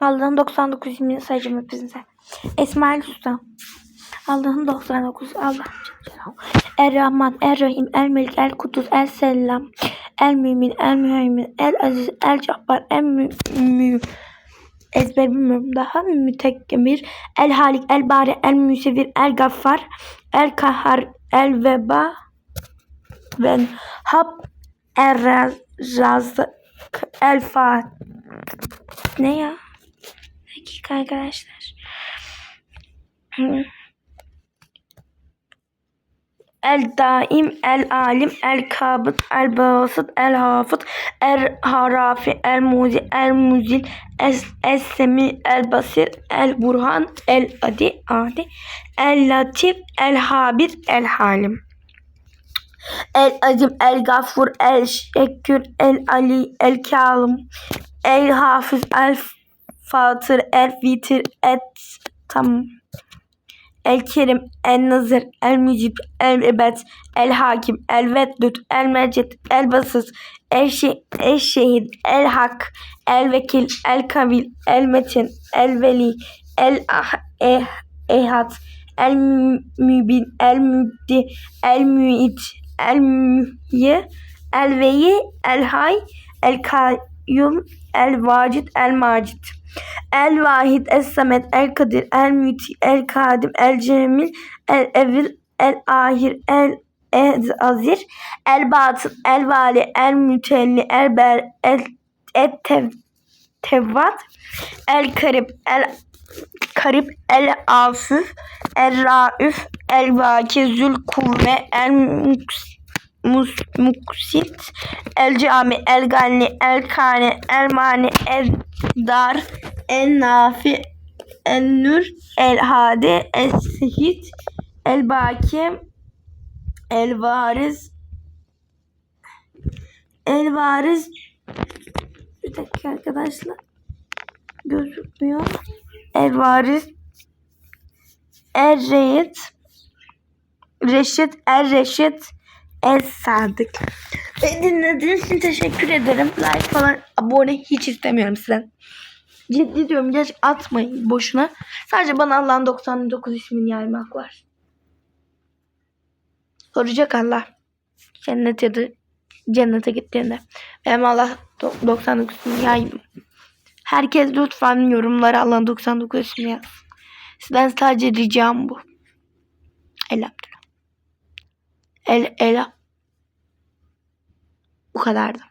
Allah'ın 99 ismini sayacağım hepinize. İsmail Usta. Allah'ın 99 Allah Er Rahman, Er Rahim, El Melik, El Kudüs, El Selam, El Mümin, El Müheymin, El Aziz, El Cabbar, El Mü, mü ezber bilmiyorum daha mütekkemir, El Halik, El Bari, El Müsevir, El Gaffar, El Kahhar, El Veba, ve Hab, El Razak, El Fat. Ne ya? Dakika arkadaşlar. El daim, el alim, el kabıt, el basit, el hafız, el harafi, el muzi, el muzil, es semi, el basir, el burhan, el adi, adi, el latif, el habir, el halim. El azim, el gafur, el şekür, el ali, el kalim, el hafız, el fatır, el vitir, et tam. El Kerim, El Nazır, El Mücib, El Ebed, El Hakim, El Veddud, El Mecid, El Basız, El, Şe El Şehid, El Hak, El Vekil, El Kavil, El Metin, El Veli, El ah eh Ehad, El Mü- Mübin, El Mübdi, El Müid, El Mühyi, El Veyi, El Hay, El Kayyum, El Vacid, El Macid. El Vahid, El Samet, El Kadir, El Müti, El Kadim, El Cemil, El Evil, El Ahir, El Azir, El Batıl, El Vali, El Mütelli, El Ber, El Et Tev, Tevvat, El Karib, El Karib, El Afif, El Raüf, El Vaki, Zül Kuvve, El Muks, Mus, Muksit, El Cami, El Ganni, El Kane, El Mani, El Dar, El Nafi, El Nur, El Hadi, El Sihit, El Baki, El Variz, El Variz, bir dakika arkadaşlar, gözükmüyor. El Variz, El Reşit, Reşit, El Reşit, El Sadık. Beni dinlediğiniz için teşekkür ederim. Like falan, abone hiç istemiyorum sizden. Ciddi diyorum geç atmayın boşuna. Sadece bana Allah'ın 99 ismini yaymak var. Soracak Allah. Cennet ya da cennete gittiğinde. Benim Allah do- 99 ismini yayayım. Herkes lütfen yorumlara Allah'ın 99 ismini yaz. Sizden sadece ricam bu. Elhamdülillah. El, ela. Bu kadardı.